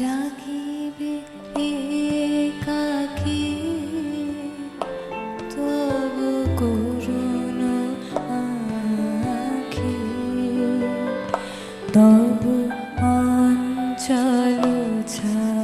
জাগিবে একাকী। তব করুণ আখি। তব অঞ্চল ছা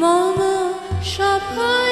মম সফল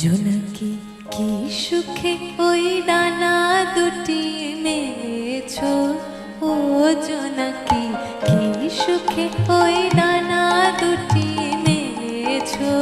জোনাকি কি সুখে ওই ডানা দুটি মেলেছ ও জোনাকি, কি সুখে ওই ডানা দুটি মেলেছো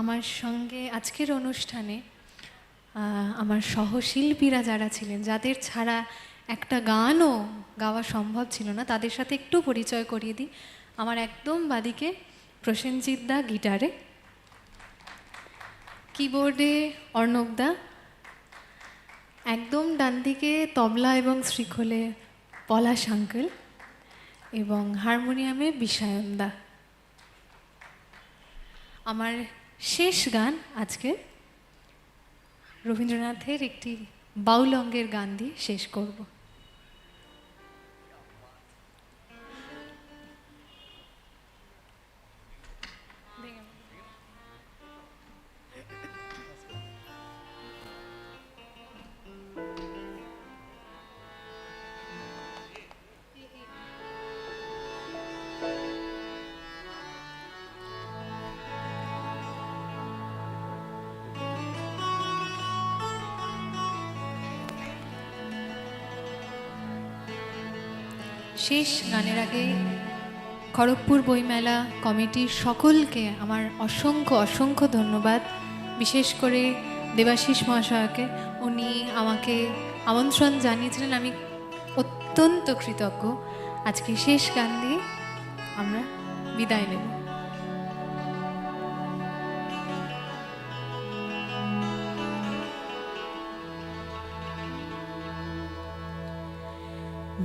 আমার সঙ্গে আজকের অনুষ্ঠানে আমার সহশিল্পীরা যারা ছিলেন, যাদের ছাড়া একটা গানও গাওয়া সম্ভব ছিল না, তাদের সাথে একটু পরিচয় করিয়ে দিই। আমার একদম বাদিকে প্রসেনজিৎ দা গিটারে, কিবোর্ডে অর্ণব দা, একদম ডান দিকে তবলা এবং শ্রীখোলে পলাশ আঙ্কেল এবং হারমোনিয়ামে দা। আমার শেষ গান আজকে। রবীন্দ্রনাথের একটি বাউলঙ্গের গান দিয়ে শেষ করব। শেষ গানের আগে খড়গপুর বইমেলা কমিটির সকলকে আমার অসংখ্য অসংখ্য ধন্যবাদ। বিশেষ করে দেবাশিস মহাশয়কে, উনি আমাকে আমন্ত্রণ জানিয়েছিলেন, আমি অত্যন্ত কৃতজ্ঞ। আজকে শেষ গান দিয়ে আমরা বিদায় নেব।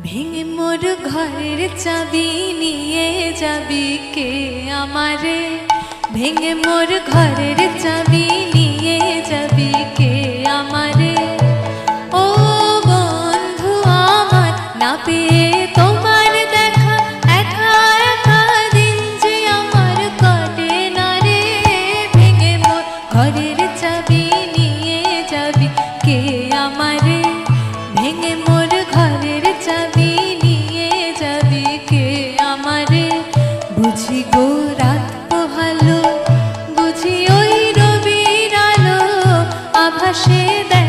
ভেঙে মোর ঘরের চাবি নিয়ে যাবি কে আমারে? ভেঙে মোর ঘরের চাবি আভাসে দেখা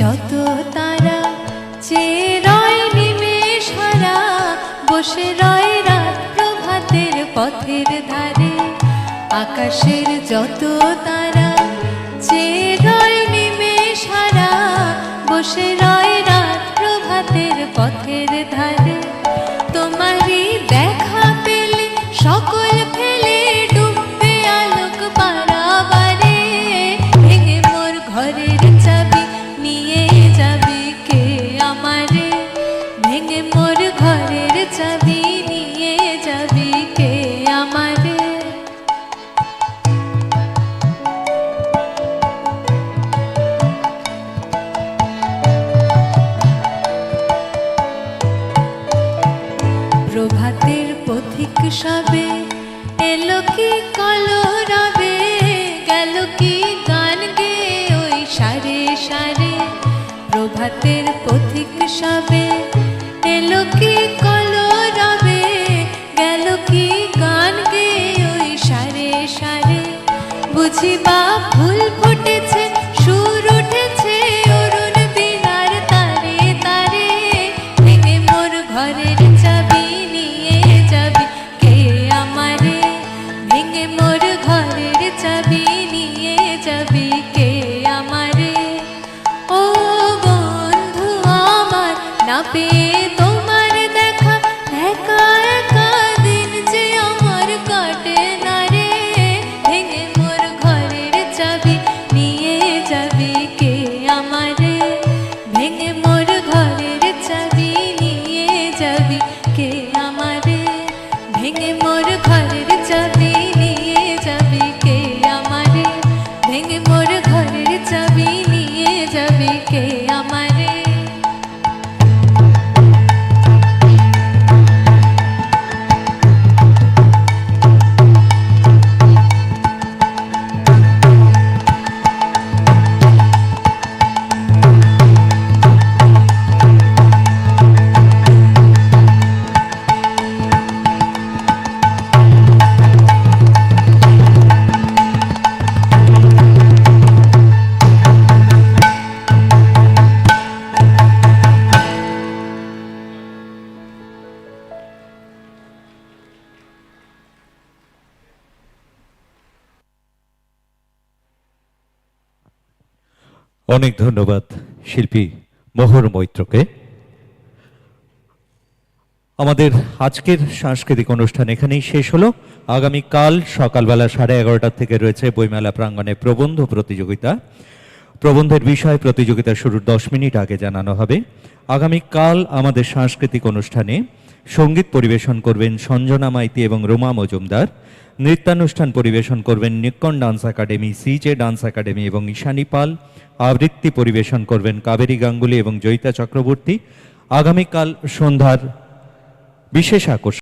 যত তারা চেয়ে রয় নিমেষ হারা, বসে রয় রাত প্রভাতের পথের ধারে, আকাশের যত তারা পথিক সাবে এলো কি পেয়ে তোমার দেখা। আমার ভেঙে মোর ঘরের চাবি নিয়ে ভেঙে মোর ঘরের চাবি নিয়ে যাবি কে আমারে? ভেঙে মোর ঘরের চাবি নিয়ে যাবি কে আমারে? ভেঙে মোর অনেক ধন্যবাদ, শিল্পী মোহর মৈত্রকে। আমাদের আজকের সাংস্কৃতিক অনুষ্ঠান এখানেই শেষ হলো। আগামীকাল সকালবেলা সাড়ে এগারোটা থেকে রয়েছে বইমেলা প্রাঙ্গণে প্রবন্ধ প্রতিযোগিতা। প্রবন্ধের বিষয় প্রতিযোগিতা শুরুর দশ মিনিট আগে জানানো হবে। আগামীকাল আমাদের সাংস্কৃতিক অনুষ্ঠানে সংগীত পরিবেশন করবেন সঞ্জনা মাইতি এবং রোমা মজুমদার। নৃত্যানুষ্ঠান পরিবেশন করবেন Nikkon dance academy, CJ dance academy এবং ঈশানী পাল। আবৃত্তি পরিবেশন করবেন কাবেরী গাঙ্গুলি এবং জয়িতা চক্রবর্তী। আগামীকাল সন্ধ্যার বিশেষ আকর্ষণ।